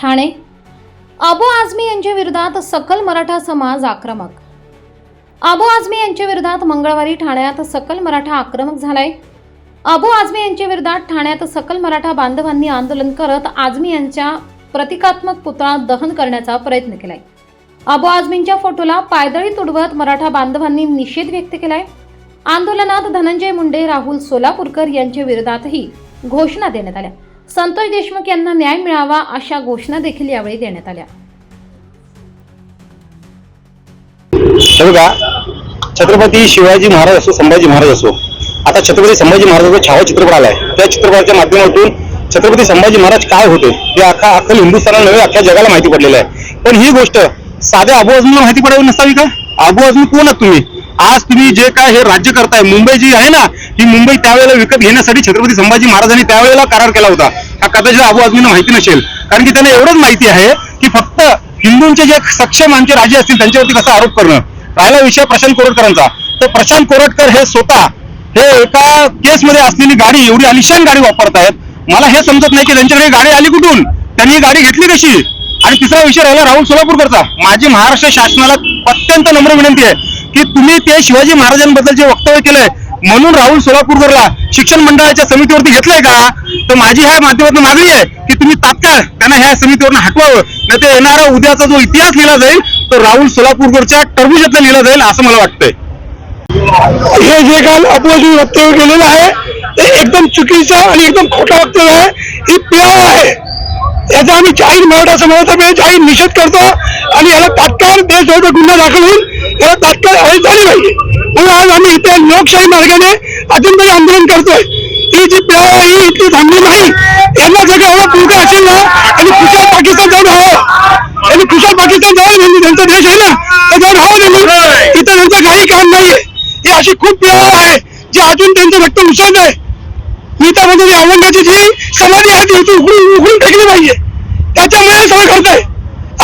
ठाणे? अबू आझमी यांच्या विरोधात सकल मराठा समाज आक्रमक. अबू आझमी यांच्या विरोधात मंगळवारी ठाण्यात सकल मराठा आक्रमक झालाय. अबू आझमी यांच्या विरोधात ठाण्यात सकल मराठा बांधवांनी आंदोलन करत आझमी यांच्या प्रतिकात्मक पुतळा दहन करण्याचा प्रयत्न केलाय. अबू आझमींच्या फोटोला पायदळी तुडवत मराठा बांधवांनी निषेध व्यक्त केलाय. आंदोलनात धनंजय मुंडे राहुल सोलापूरकर यांच्या विरोधातही घोषणा देण्यात आल्या. संतोष देशमुख यांना न्याय मिळावा अशा घोषणा देखील यावेळी देण्यात आल्या. छत्रपती शिवाजी महाराज असो संभाजी महाराज असो आता छत्रपती संभाजी महाराजाचा छावा चित्रपट आलाय त्या चित्रपटाच्या माध्यमातून छत्रपती संभाजी महाराज काय होते हे अख्खा अख्खल हिंदुस्थानाला नव्हे अख्ख्या जगाला माहिती पडलेलं आहे. पण ही गोष्ट साध्या आबू अजून माहिती पडावी नसावी का? आबू अजून कोण आहात तुम्ही? आज तुम्ही जे काय हे राज्य करताय मुंबई जी आहे ना ही मुंबई त्यावेळेला विकत घेण्यासाठी छत्रपती संभाजी महाराजांनी त्यावेळेला करार केला होता. हा कदाचित अबू आझमींना माहिती नसेल. कारण की त्यांना एवढंच माहिती आहे की फक्त हिंदूंचे जे सक्षम आमचे राजे असतील त्यांच्यावरती कसा आरोप करणं. राहिला विषय प्रशांत कोरटकरांचा. तर प्रशांत कोरटकर हे स्वतः हे एका केसमध्ये असलेली गाडी एवढी आलिशान गाडी वापरतायत. मला हे समजत नाही की त्यांच्याकडे गाडी आली कुठून? त्यांनी गाडी घेतली कशी? आणि तिसरा विषय राहिला राहुल सोलापूरकरचा. माझी महाराष्ट्र शासनाला अत्यंत नम्र विनंती आहे की तुम्ही ते शिवाजी महाराजांबद्दल जे वक्तव्य केलंय म्हणून राहुल सोलापूरकरला शिक्षण मंडळाच्या समितीवरती घेतलंय का? तर माझी ह्या माध्यमातून मागणी आहे की तुम्ही तात्काळ त्यांना ह्या समितीवरून हटवावं. नाही तर येणारा उद्याचा जो इतिहास लिहिला जाईल तो राहुल सोलापूरकरच्या टरबुजातला लिहिला जाईल असं मला वाटतंय. हे जे काल अपवादी वक्तव्य केलेलं आहे ते एकदम चुकीचं आणि एकदम खोटं वक्तव्य आहे. ही पियाव आहे. याचा आम्ही जाहीर मराठा समाजातर्फे जाहीर निषेध करतो आणि याला तात्काळ देशद्रोहाचा गुन्हा दाखल होऊन याला तात्काळ अरेस्ट झाली पाहिजे. म्हणून आज आम्ही इथे लोकशाही मार्गाने अजूनही आंदोलन करतोय. ही जी पियाव आहे ही इतकी थांबली नाही. यांना जर का एवढा पुरगा असेल ना आणि खुशाल पाकिस्तान जाऊन राहावं आणि खुशाल पाकिस्तान जाऊन म्हणजे त्यांचा देश आहे ना तर जाऊन राहू त्यांनी इथं त्यांचं काही काम नाहीये. ही अशी खूप पियाव आहे जी अजून त्यांचं रक्त उसळत आहे. मी त्यामध्ये औरंगाची जी समाधी आहे ती उचलून उघडून उघडून टाकली पाहिजे. त्याच्यामुळे सगळं घडतंय.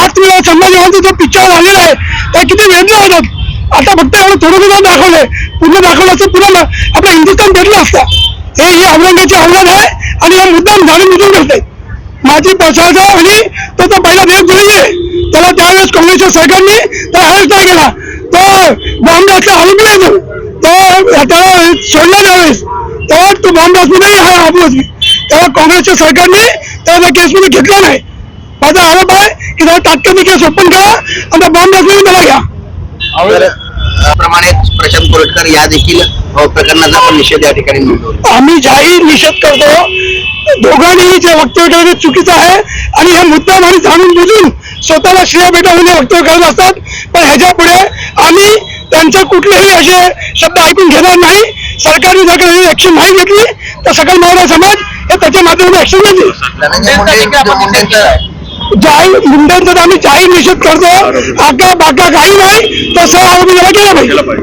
आज तुम्ही संभाजी महाराज जो पिक्चर झालेला आहे त्या किती वेदना होतात आता फक्त एवढं थोडं थोडं दाखवलंय. पूर्ण दाखवलं असतं पुन्हा आपला हिंदुस्थान भेटला असता. हे ही औरंगाची औलाद आहे आणि हा मुद्दाम झाडून बुजून करते माझी प्रशासन आणि तो तो पहिला देशद्रोही आहे. त्याला त्यावेळेस काँग्रेसच्या सरकारने त्याला अरेस्ट नाही केला. तो बॉम्बलाचा आरोपी आहे तो. तो त्याला सोडला त्यावेळेस. तेव्हा तो बॉम्बलासमध्ये हा आरोपी असली तेव्हा काँग्रेसच्या सरकारने त्याला त्या केसमध्ये घेतला नाही. माझा आरोप आहे की त्याला तात्काळ केस ओपन करा आणि त्या बॉम्बलासमध्ये त्याला घ्या. प्रमाणे प्रशांत कोरटकर या देखील प्रकरणाचा आपण निषेध या ठिकाणी नोंदवला. आम्ही जाहीर निषेध करतो. दोघांनी जे वक्तव्य केलं ते चुकीचं आहे आणि हे मुद्दाम आणि जाणून बुजून स्वतःला श्रेय भेटावून हे वक्तव्य करत असतात. पण ह्याच्या पुढे आम्ही त्यांचे कुठलेही असे शब्द ऐकून घेणार नाही. सरकारने जर काही ऍक्शन नाही घेतली तर सकल मराठा समाज हे त्याच्या माध्यमातून ऍक्शन घेतील. मुंडेंचं जाहीर मुंड्यांचा तर आम्ही जाहीर निषेध करतो. आका बाका काही नाही. तर सह आरोपी केला पाहिजे.